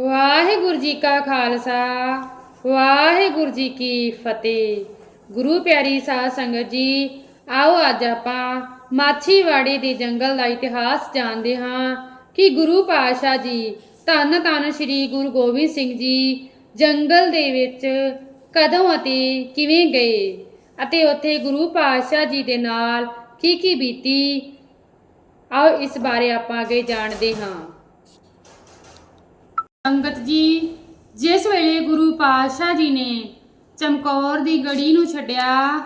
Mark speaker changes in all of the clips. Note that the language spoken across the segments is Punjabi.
Speaker 1: ਵਾਹਿਗੁਰੂ ਜੀ ਕਾ ਖਾਲਸਾ, ਵਾਹਿਗੁਰੂ ਜੀ ਕੀ ਫਤਿਹ। ਗੁਰੂ ਪਿਆਰੀ ਸਾਧ ਸੰਗਤ ਜੀ, ਆਓ ਅੱਜ ਆਪਾਂ ਮਾਛੀਵਾੜੇ ਦੇ ਜੰਗਲ ਦਾ ਇਤਿਹਾਸ ਜਾਣਦੇ ਹਾਂ ਕਿ ਗੁਰੂ ਪਾਤਸ਼ਾਹ ਜੀ ਧੰਨ ਧੰਨ ਸ੍ਰੀ ਗੁਰੂ ਗੋਬਿੰਦ ਸਿੰਘ ਜੀ ਜੰਗਲ ਦੇ ਵਿੱਚ ਕਦੋਂ ਅਤੇ ਕਿਵੇਂ ਗਏ ਅਤੇ ਉੱਥੇ ਗੁਰੂ ਪਾਤਸ਼ਾਹ ਜੀ ਦੇ ਨਾਲ ਕੀ ਕੀ ਬੀਤੀ, ਆਓ ਇਸ ਬਾਰੇ ਆਪਾਂ ਅੱਗੇ ਜਾਣਦੇ ਹਾਂ। ਸੰਗਤ ਜੀ, ਜਿਸ ਵੇਲੇ ਗੁਰੂ ਪਾਤਸ਼ਾਹ ਜੀ ਨੇ ਚਮਕੌਰ ਦੀ ਗੜੀ ਨੂੰ ਛੱਡਿਆ,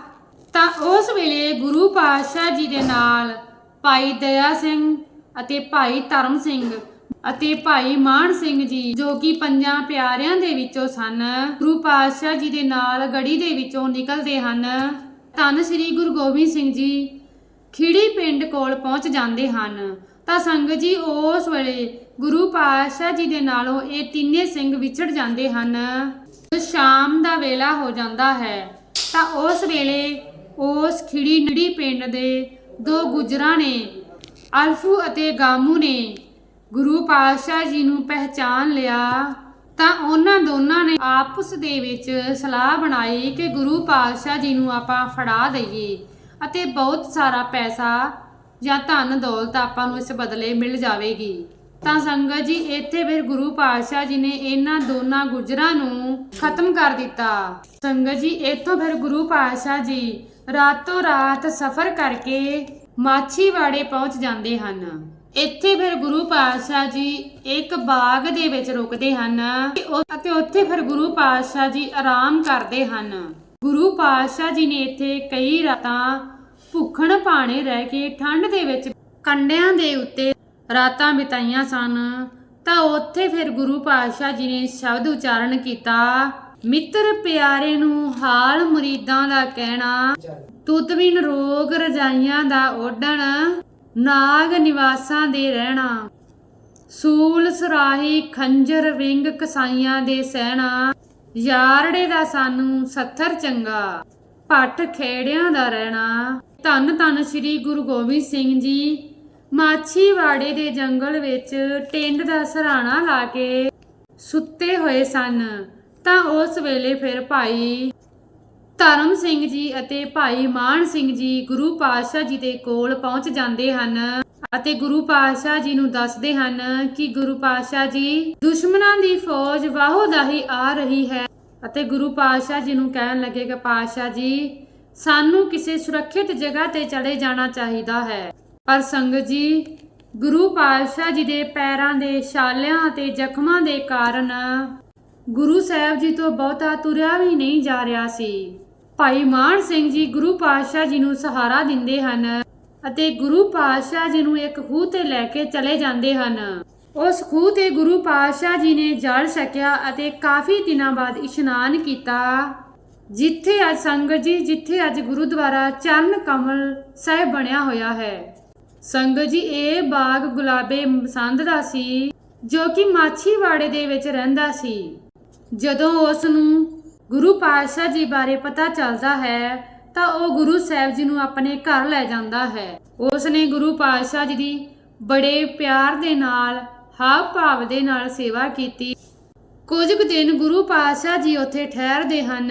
Speaker 1: ਤਾਂ ਉਸ ਵੇਲੇ ਗੁਰੂ ਪਾਤਸ਼ਾਹ ਜੀ ਦੇ ਨਾਲ ਭਾਈ ਦਇਆ ਸਿੰਘ ਅਤੇ ਭਾਈ ਧਰਮ ਸਿੰਘ ਅਤੇ ਭਾਈ ਮਾਨ ਸਿੰਘ ਜੀ, ਜੋ ਕਿ ਪੰਜਾਂ ਪਿਆਰਿਆਂ ਦੇ ਵਿੱਚੋਂ ਸਨ, ਗੁਰੂ ਪਾਤਸ਼ਾਹ ਜੀ ਦੇ ਨਾਲ ਗੜੀ ਦੇ ਵਿੱਚੋਂ ਨਿਕਲਦੇ ਹਨ। ਧੰਨ ਸ੍ਰੀ ਗੁਰੂ ਗੋਬਿੰਦ ਸਿੰਘ ਜੀ, ਖਿੜੀ ਪਿੰਡ ਕੋਲ ਪਹੁੰਚ ਜਾਂਦੇ ਹਨ। ਤਾਂ ਸੰਗਤ ਜੀ ਉਸ ਵੇਲੇ ਗੁਰੂ ਪਾਤਸ਼ਾਹ ਜੀ ਦੇ ਨਾਲੋਂ ਇਹ ਤਿੰਨੇ ਸਿੰਘ ਵਿਛੜ ਜਾਂਦੇ ਹਨ। ਸ਼ਾਮ ਦਾ ਵੇਲਾ ਹੋ ਜਾਂਦਾ ਹੈ, ਤਾਂ ਉਸ ਵੇਲੇ ਉਸ ਖਿੜੀ ਨੜੀ ਪਿੰਡ ਦੇ ਦੋ ਗੁਜਰਾਂ ਨੇ, ਅਲਫੂ ਅਤੇ ਗਾਮੂ ਨੇ ਗੁਰੂ ਪਾਤਸ਼ਾਹ ਜੀ ਨੂੰ ਪਹਿਚਾਨ ਲਿਆ। ਤਾਂ ਉਹਨਾਂ ਦੋਨਾਂ ਨੇ ਆਪਸ ਦੇ ਵਿੱਚ ਸਲਾਹ ਬਣਾਈ ਕਿ ਗੁਰੂ ਪਾਤਸ਼ਾਹ ਜੀ ਨੂੰ ਆਪਾਂ ਫੜਾ ਦਈਏ ਅਤੇ ਬਹੁਤ ਸਾਰਾ ਪੈਸਾ ਜਾਂ ਧਨ ਦੌਲਤ ਆਪਾਂ ਨੂੰ ਇਸ ਬਦਲੇ ਮਿਲ ਜਾਵੇਗੀ। ਤਾਂ ਸੰਗਤ ਜੀ, ਇੱਥੇ ਫਿਰ ਗੁਰੂ ਪਾਤਸ਼ਾਹ ਜੀ ਨੇ ਇਹਨਾਂ ਦੋਨਾਂ ਗੁਜਰਾਂ ਨੂੰ ਖਤਮ ਕਰ ਦਿੱਤਾ। ਸੰਗਤ ਜੀ, ਇੱਥੋਂ ਫਿਰ ਗੁਰੂ ਪਾਤਸ਼ਾਹ ਜੀ ਰਾਤੋਂ ਰਾਤ ਸਫ਼ਰ ਕਰਕੇ ਮਾਛੀਵਾੜੇ ਪਹੁੰਚ ਜਾਂਦੇ ਹਨ। ਇੱਥੇ ਫਿਰ ਗੁਰੂ ਪਾਤਸ਼ਾਹ ਜੀ ਇੱਕ ਬਾਗ ਦੇ ਵਿੱਚ ਰੁਕਦੇ ਹਨ ਅਤੇ ਉੱਥੇ ਫਿਰ ਗੁਰੂ ਪਾਤਸ਼ਾਹ ਜੀ ਆਰਾਮ ਕਰਦੇ ਹਨ। ਗੁਰੂ ਪਾਤਸ਼ਾਹ ਜੀ ਨੇ ਇੱਥੇ ਕਈ ਰਾਤਾਂ ਭੁੱਖਣ ਭਾਣੇ ਰਹਿ ਕੇ ਠੰਡ ਦੇ ਵਿੱਚ ਕੰਡਿਆਂ ਦੇ ਉੱਤੇ ਰਾਤਾਂ ਬਿਤਾਈਆਂ ਸਨ, ਤਾਂ ਉੱਥੇ ਫਿਰ ਗੁਰੂ ਪਾਤਸ਼ਾਹ ਜੀ ਨੇ ਸ਼ਬਦ ਉਚਾਰਨ ਕੀਤਾ, ਮਿੱਤਰ ਪਿਆਰੇ ਨੂੰ ਹਾਲ ਮੁਰੀਦਾਂ ਦਾ ਕਹਿਣਾ ਤੁਤ ਬਿਨ ਰੋਗ ਰਜਾਈਆਂ ਦਾ ਓਢਣ, ਨਾਗ ਨਿਵਾਸਾਂ ਦੇ ਰਹਿਣਾ, ਸੂਲ ਸੁਰਾਹੀ ਖੰਜਰ ਵਿੰਗ ਕਸਾਈਆਂ ਦੇ ਸਹਿਣਾ, ਯਾਰੜੇ ਦਾ ਸਾਨੂੰ ਸੱਥਰ ਚੰਗਾ। ਪੱਟ ਖੇੜਿਆਂ ਦਾ ਰਹਿਣਾ। ਧੰਨ ਧੰਨ ਸ੍ਰੀ ਗੁਰੂ ਗੋਬਿੰਦ ਸਿੰਘ ਜੀ, ਮਾਛੀਵਾੜੇ ਦੇ ਜੰਗਲ ਵਿੱਚ ਟਿੰਡ ਦਾ ਸਰਾਣਾ ਲਾ ਕੇ ਸੁੱਤੇ ਹੋਏ ਸਨ। ਤਾਂ ਉਸ ਵੇਲੇ ਫਿਰ ਭਾਈ ਧਰਮ ਸਿੰਘ ਜੀ ਅਤੇ ਭਾਈ ਮਾਨ ਸਿੰਘ ਜੀ ਗੁਰੂ ਪਾਤਸ਼ਾਹ ਜੀ ਦੇ ਕੋਲ ਪਹੁੰਚ ਜਾਂਦੇ ਹਨ ਅਤੇ ਗੁਰੂ ਪਾਤਸ਼ਾਹ ਜੀ ਨੂੰ ਦੱਸਦੇ ਹਨ ਕਿ ਗੁਰੂ ਪਾਤਸ਼ਾਹ ਜੀ, ਦੁਸ਼ਮਣਾਂ ਦੀ ਫੌਜ ਵਾਹੋ ਦਾਹੀ ਆ ਰਹੀ ਹੈ। ਅਤੇ ਗੁਰੂ ਪਾਤਸ਼ਾਹ ਜੀ ਨੂੰ ਕਹਿਣ ਲੱਗੇ ਕਿ ਪਾਤਸ਼ਾਹ ਜੀ, ਸਾਨੂੰ ਕਿਸੇ ਸੁਰੱਖਿਅਤ ਜਗ੍ਹਾ ਤੇ ਚਲੇ ਜਾਣਾ ਚਾਹੀਦਾ ਹੈ। ਪਰ ਸੰਗਤ ਜੀ, ਗੁਰੂ ਪਾਤਸ਼ਾਹ ਜੀ ਦੇ ਪੈਰਾਂ ਦੇ ਛਾਲਿਆਂ ਅਤੇ ਜ਼ਖਮਾਂ ਦੇ ਕਾਰਨ ਗੁਰੂ ਸਾਹਿਬ ਜੀ ਤੋਂ ਬਹੁਤਾ ਤੁਰਿਆ ਵੀ ਨਹੀਂ ਜਾ ਰਿਹਾ ਸੀ। ਭਾਈ ਮਾਨ ਸਿੰਘ ਜੀ ਗੁਰੂ ਪਾਤਸ਼ਾਹ ਜੀ ਨੂੰ ਸਹਾਰਾ ਦਿੰਦੇ ਹਨ ਅਤੇ ਗੁਰੂ ਪਾਤਸ਼ਾਹ ਜੀ ਨੂੰ ਇੱਕ ਖੂਹ ਤੇ ਲੈ ਕੇ ਚਲੇ ਜਾਂਦੇ ਹਨ। ਉਸ ਖੂਹ ਤੇ ਗੁਰੂ ਪਾਤਸ਼ਾਹ ਜੀ ਨੇ ਜਲ ਛਕਿਆ ਅਤੇ ਕਾਫੀ ਦਿਨਾਂ ਬਾਅਦ ਇਸ਼ਨਾਨ ਕੀਤਾ। ਜਿੱਥੇ ਅੱਜ ਸੰਗਤ ਜੀ, ਜਿੱਥੇ ਅੱਜ ਗੁਰਦੁਆਰਾ ਚਰਨ ਕਮਲ ਸਾਹਿਬ ਬਣਿਆ ਹੋਇਆ ਹੈ। ਸੰਗਤ ਜੀ, ਇਹ ਬਾਗ ਗੁਲਾਬੇ ਮਸੰਦ ਦਾ ਸੀ, ਜੋ ਕਿ ਮਾਛੀਵਾੜੇ ਦੇ ਵਿੱਚ ਰਹਿੰਦਾ ਸੀ। ਜਦੋਂ ਉਸ ਨੂੰ ਗੁਰੂ ਪਾਤਸ਼ਾਹ ਜੀ ਬਾਰੇ ਪਤਾ ਚੱਲਦਾ ਹੈ, ਤਾਂ ਉਹ ਗੁਰੂ ਸਾਹਿਬ ਜੀ ਨੂੰ ਆਪਣੇ ਘਰ ਲੈ ਜਾਂਦਾ ਹੈ। ਉਸ ਨੇ ਗੁਰੂ ਪਾਤਸ਼ਾਹ ਜੀ ਦੀ ਬੜੇ ਪਿਆਰ ਦੇ ਨਾਲ ਹਾਵ ਭਾਵ ਦੇ ਨਾਲ ਸੇਵਾ ਕੀਤੀ। ਕੁਝ ਕੁ ਦਿਨ ਗੁਰੂ ਪਾਤਸ਼ਾਹ ਜੀ ਉੱਥੇ ਠਹਿਰਦੇ ਹਨ।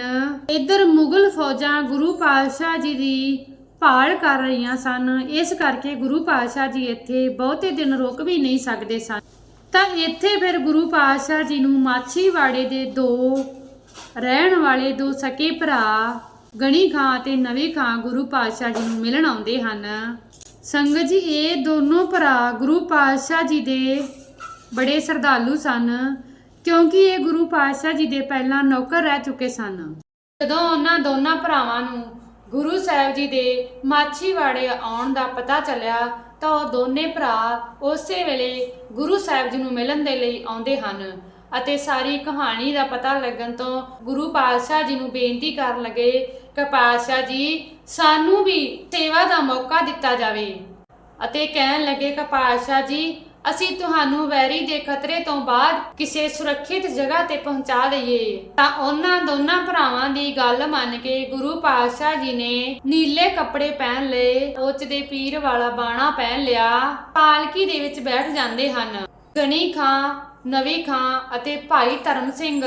Speaker 1: ਇੱਧਰ ਮੁਗਲ ਫੌਜਾਂ ਗੁਰੂ ਪਾਤਸ਼ਾਹ ਜੀ ਦੀ ਭਾਲ ਕਰ ਰਹੀਆਂ ਸਨ। ਇਸ ਕਰਕੇ ਗੁਰੂ ਪਾਤਸ਼ਾਹ ਜੀ ਇੱਥੇ ਬਹੁਤੇ ਦਿਨ ਰੁਕ ਵੀ ਨਹੀਂ ਸਕਦੇ ਸਨ। ਤਾਂ ਇੱਥੇ ਫਿਰ ਗੁਰੂ ਪਾਤਸ਼ਾਹ ਜੀ ਨੂੰ ਮਾਛੀਵਾੜੇ ਦੇ ਦੋ, ਰਹਿਣ ਵਾਲੇ ਦੋ ਸਕੇ ਭਰਾ ਗਣੀ ਖਾਂ ਤੇ ਨਵੇਂ ਖਾਂ ਗੁਰੂ ਪਾਤਸ਼ਾਹ ਜੀ ਨੂੰ ਮਿਲਣ ਆਉਂਦੇ ਹਨ। ਸੰਗਤ ਜੀ, ਇਹ ਦੋਨੋਂ ਭਰਾ ਗੁਰੂ ਪਾਤਸ਼ਾਹ ਜੀ ਦੇ ਬੜੇ ਸਰਦਾਲੂ ਸਨ, ਕਿਉਂਕਿ ਇਹ ਗੁਰੂ ਪਾਤਸ਼ਾਹ ਜੀ ਦੇ ਪਹਿਲਾਂ ਨੌਕਰ ਰਹਿ ਚੁੱਕੇ ਸਨ। ਜਦੋਂ ਉਹਨਾਂ ਦੋਨਾਂ ਭਰਾਵਾਂ ਨੂੰ ਗੁਰੂ ਸਾਹਿਬ ਜੀ ਦੇ ਮਾਛੀਵਾੜੇ ਆਉਣ ਦਾ ਪਤਾ ਚੱਲਿਆ, ਤਾਂ ਉਹ ਦੋਨੇ ਭਰਾ ਉਸੇ ਵੇਲੇ ਗੁਰੂ ਸਾਹਿਬ ਜੀ ਨੂੰ ਮਿਲਣ ਦੇ ਲਈ ਆਉਂਦੇ ਹਨ ਅਤੇ ਸਾਰੀ ਕਹਾਣੀ ਦਾ ਪਤਾ ਲੱਗਣ ਤੋਂ ਗੁਰੂ ਪਾਤਸ਼ਾਹ ਜੀ ਨੂੰ ਬੇਨਤੀ ਕਰਨ ਲੱਗੇ ਕਿ ਪਾਤਸ਼ਾਹ ਜੀ, ਸਾਨੂੰ ਵੀ ਸੇਵਾ ਦਾ ਮੌਕਾ ਦਿੱਤਾ ਜਾਵੇ। ਅਤੇ ਕਹਿਣ ਲੱਗੇ ਕਿ ਪਾਤਸ਼ਾਹ ਜੀ ਅਸੀਂ ਤੁਹਾਨੂੰ ਵੈਰੀ ਦੇ ਖਤਰੇ ਤੋਂ ਬਾਅਦ ਕਿਸੇ ਸੁਰੱਖਿਅਤ ਜਗ੍ਹਾ ਤੇ ਪਹੁੰਚਾ ਦਈਏ। ਤਾਂ ਉਹਨਾਂ ਦੋਨਾਂ ਭਰਾਵਾਂ ਦੀ ਗੱਲ ਮੰਨ ਕੇ ਗੁਰੂ ਪਾਤਸ਼ਾਹ ਜੀ ਨੇ ਨੀਲੇ ਕੱਪੜੇ ਪਹਿਨ ਲਏ, ਉੱਚ ਦੇ ਪੀਰ ਵਾਲਾ ਬਾਣਾ ਪਹਿਨ ਲਿਆ, ਪਾਲਕੀ ਦੇ ਵਿੱਚ ਬੈਠ ਜਾਂਦੇ ਹਨ। ਗਣੀ ਖਾਂ, ਨਵੀ ਖਾਂ ਅਤੇ ਭਾਈ ਧਰਮ ਸਿੰਘ।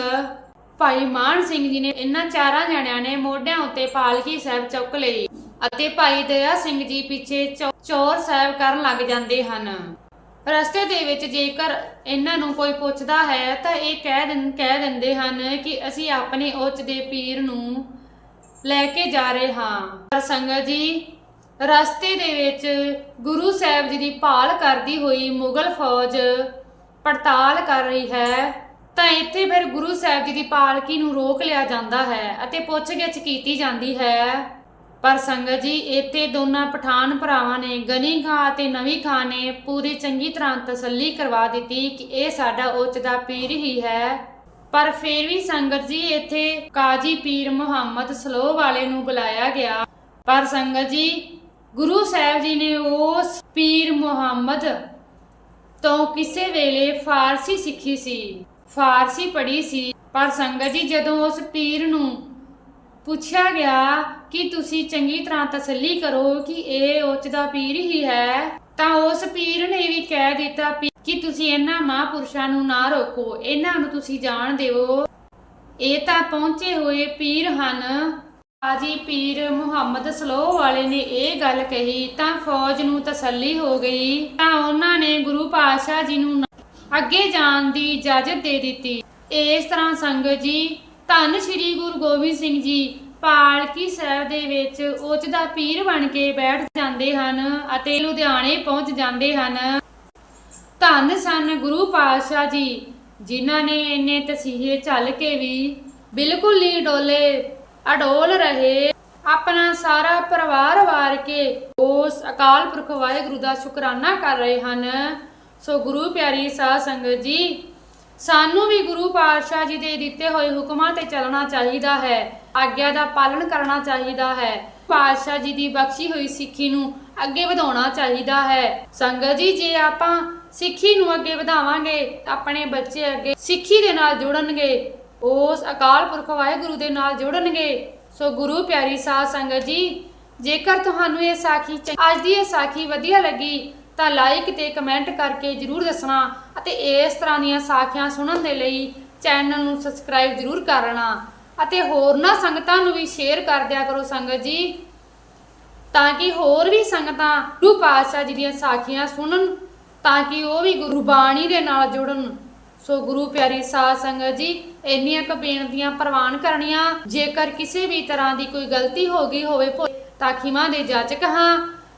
Speaker 1: ਭਾਈ ਮਾਨ ਸਿੰਘ ਜੀ ਨੇ ਇਹਨਾਂ ਚਾਰਾਂ ਜਣਿਆਂ ਨੇ ਮੋਢਿਆਂ ਉੱਤੇ ਪਾਲਕੀ ਸਾਹਿਬ ਚੁੱਕ ਲਈ ਅਤੇ ਭਾਈ ਦਇਆ ਸਿੰਘ ਜੀ ਪਿੱਛੇ ਚੌ- ਚੌਰ ਸਾਹਿਬ ਕਰਨ ਲੱਗ ਜਾਂਦੇ ਹਨ। ਰਸਤੇ ਦੇ ਵਿੱਚ ਜੇਕਰ ਇਹਨਾਂ ਨੂੰ ਕੋਈ ਪੁੱਛਦਾ ਹੈ, ਤਾਂ ਇਹ ਕਹਿ ਦਿੰ, ਕਹਿ ਦਿੰਦੇ ਹਨ ਕਿ ਅਸੀਂ ਆਪਣੇ ਉੱਚ ਦੇ ਪੀਰ ਨੂੰ ਲੈ ਕੇ ਜਾ ਰਹੇ ਹਾਂ। ਪਰ ਸੰਗਤ ਜੀ, ਰਸਤੇ ਦੇ ਵਿੱਚ ਗੁਰੂ ਸਾਹਿਬ ਜੀ ਦੀ ਭਾਲ ਕਰਦੀ ਹੋਈ ਮੁਗਲ ਫੌਜ ਪੜਤਾਲ ਕਰ ਰਹੀ ਹੈ, ਤਾਂ ਇੱਥੇ ਫਿਰ ਗੁਰੂ ਸਾਹਿਬ ਜੀ ਦੀ ਪਾਲਕੀ ਨੂੰ ਰੋਕ ਲਿਆ ਜਾਂਦਾ ਹੈ ਅਤੇ ਪੁੱਛਗਿੱਛ ਕੀਤੀ ਜਾਂਦੀ ਹੈ? ਪਰ ਸੰਗਤ ਜੀ, ਇੱਥੇ ਦੋਨਾਂ ਪਠਾਨ ਭਰਾਵਾਂ ਨੇ ਗਨੀ ਖਾਂ ਅਤੇ ਨਵੀਂ ਖਾਂ ਨੇ ਪੂਰੀ ਚੰਗੀ ਤਰ੍ਹਾਂ ਤਸੱਲੀ ਕਰਵਾ ਦਿੱਤੀ ਕਿ ਇਹ ਸਾਡਾ ਉੱਚ ਦਾ ਪੀਰ ਹੀ ਹੈ। ਪਰ ਫਿਰ ਵੀ ਸੰਗਤ ਜੀ, ਇੱਥੇ ਕਾਜੀ ਪੀਰ ਮੁਹੰਮਦ ਸਲੋਹ ਵਾਲੇ ਨੂੰ ਬੁਲਾਇਆ ਗਿਆ। ਪਰ ਸੰਗਤ ਜੀ, ਗੁਰੂ ਸਾਹਿਬ ਜੀ ਨੇ ਉਸ ਪੀਰ ਮੁਹੰਮਦ ਤੋਂ ਕਿਸੇ ਵੇਲੇ ਫਾਰਸੀ ਸਿੱਖੀ ਸੀ, ਫਾਰਸੀ ਪੜ੍ਹੀ ਸੀ। ਪਰ ਸੰਗਤ ਜੀ, ਜਦੋਂ ਉਸ ਪੀਰ ਨੂੰ ਪੁੱਛਿਆ ਗਿਆ ਕਿ ਤੁਸੀਂ ਚੰਗੀ ਤਰ੍ਹਾਂ ਤਸੱਲੀ ਕਰੋ ਕਿ ਇਹ ਉੱਚ ਦਾ ਪੀਰ ਹੀ ਹੈ, ਤਾਂ ਉਸ ਪੀਰ ਨੇ ਵੀ ਕਹਿ ਦਿੱਤਾ ਕਿ ਤੁਸੀਂ ਇਹਨਾਂ ਮਹਾਂਪੁਰਸ਼ਾਂ ਨੂੰ ਨਾ ਰੋਕੋ, ਇਹਨਾਂ ਨੂੰ ਤੁਸੀਂ ਜਾਣ ਦਿਓ ਇਹ ਤਾਂ ਪਹੁੰਚੇ ਹੋਏ ਪੀਰ ਹਨ। ਹਾਜੀ ਪੀਰ ਮੁਹੰਮਦ ਸਲੋ ਵਾਲੇ ਨੇ ਇਹ ਗੱਲ ਕਹੀ, ਤਾਂ ਫੌਜ ਨੂੰ ਤਸੱਲੀ ਹੋ ਗਈ। ਤਾਂ ਉਹਨਾਂ ਨੇ ਗੁਰੂ ਪਾਤਸ਼ਾਹ ਜੀ ਨੂੰ ਅੱਗੇ ਜਾਣ ਦੀ ਇਜਾਜ਼ਤ ਦੇ ਦਿੱਤੀ। ਇਸ ਤਰ੍ਹਾਂ ਸੰਗਤ ਜੀ, ਧੰਨ ਸ਼੍ਰੀ ਗੁਰੂ ਗੋਬਿੰਦ ਸਿੰਘ ਜੀ ਪਾਲਕੀ ਸਾਹਿਬ ਦੇ ਵਿੱਚ ਉੱਚ ਦਾ ਪੀਰ ਬਣ ਕੇ ਬੈਠ ਜਾਂਦੇ ਹਨ ਅਤੇ ਲੁਧਿਆਣੇ ਪਹੁੰਚ ਜਾਂਦੇ ਹਨ। ਧੰਨ ਸਨ ਗੁਰੂ ਪਾਤਸ਼ਾਹ ਜੀ, ਜਿਨ੍ਹਾਂ ਨੇ ਇੰਨੇ ਤਸੀਹੇ ਝੱਲ ਕੇ ਵੀ ਬਿਲਕੁਲ ਨਹੀਂ ਡੋਲੇ, ਅਡੋਲ ਰਹੇ। ਆਪਣਾ ਸਾਰਾ ਪਰਿਵਾਰ ਵਾਰ ਕੇ ਉਸ ਅਕਾਲ ਪੁਰਖ ਵਾਹਿਗੁਰੂ ਦਾ ਸ਼ੁਕਰਾਨਾ ਕਰ ਰਹੇ ਹਨ। ਸੋ ਗੁਰੂ ਪਿਆਰੀ ਸਾਧ ਸੰਗਤ ਜੀ ਸਾਨੂੰ ਵੀ ਗੁਰੂ ਪਾਤਸ਼ਾਹ ਜੀ ਦੇ ਦਿੱਤੇ ਹੋਏ ਹੁਕਮਾਂ ਤੇ ਚੱਲਣਾ ਚਾਹੀਦਾ ਹੈ, ਆਗਿਆ ਦਾ ਪਾਲਣ ਕਰਨਾ ਚਾਹੀਦਾ ਹੈ। ਪਾਤਸ਼ਾਹ ਜੀ ਦੀ ਬਖਸ਼ੀ ਹੋਈ ਸਿੱਖੀ ਨੂੰ ਅੱਗੇ ਵਧਾਉਣਾ ਚਾਹੀਦਾ ਹੈ। ਸੰਗਤ ਜੀ, ਜੇ ਆਪਾਂ ਸਿੱਖੀ ਨੂੰ ਅੱਗੇ ਵਧਾਵਾਂਗੇ, ਆਪਣੇ ਬੱਚੇ ਅੱਗੇ ਸਿੱਖੀ ਦੇ ਨਾਲ ਜੁੜਨਗੇ, ਉਸ ਅਕਾਲ ਪੁਰਖ ਵਾਹਿਗੁਰੂ ਦੇ ਨਾਲ ਜੁੜਨਗੇ, ਸੋ ਗੁਰੂ ਪਿਆਰੀ ਸਾਧ ਸੰਗਤ ਜੀ, ਜੇਕਰ ਤੁਹਾਨੂੰ ਇਹ ਸਾਖੀ ਅੱਜ ਦੀ ਇਹ ਸਾਖੀ ਵਧੀਆ ਲੱਗੀ ਤਾਂ ਲਾਈਕ ਤੇ ਕਮੈਂਟ ਕਰਕੇ ਜਰੂਰ ਦੱਸਣਾ ਅਤੇ ਇਸ ਤਰ੍ਹਾਂ ਦੀਆਂ ਸਾਖੀਆਂ ਸੁਣਨ ਦੇ ਲਈ ਚੈਨਲ ਨੂੰ ਸਬਸਕ੍ਰਾਈਬ ਜਰੂਰ ਕਰਨਾ ਅਤੇ ਹੋਰਨਾਂ ਸੰਗਤਾਂ ਨੂੰ ਵੀ ਸ਼ੇਅਰ ਕਰ ਦਿਆ ਕਰੋ ਸੰਗਤ ਜੀ, ਤਾਂ ਕਿ ਹੋਰ ਵੀ ਸੰਗਤਾਂ ਗੁਰੂ ਪਾਤਸ਼ਾਹ ਜੀ ਦੀਆਂ ਸਾਖੀਆਂ ਸੁਣਨ, ਤਾਂ ਕਿ ਉਹ ਵੀ ਗੁਰੂ ਬਾਣੀ ਦੇ ਨਾਲ ਜੁੜਨ। ਸੋ ਗੁਰੂ ਪਿਆਰੀ ਸਾਧ ਸੰਗਤ ਜੀ, ਇੰਨੀਆਂ ਕੁ ਬੇਨਤੀਆਂ ਪ੍ਰਵਾਨ ਕਰਨੀਆਂ, ਜੇਕਰ ਕਿਸੇ ਵੀ ਤਰ੍ਹਾਂ ਦੀ ਕੋਈ ਗਲਤੀ ਹੋ ਗਈ ਹੋਵੇ ਤਾਂ ਖਿਮਾ ਦੇ ਜਾਚਕ ਹਾਂ।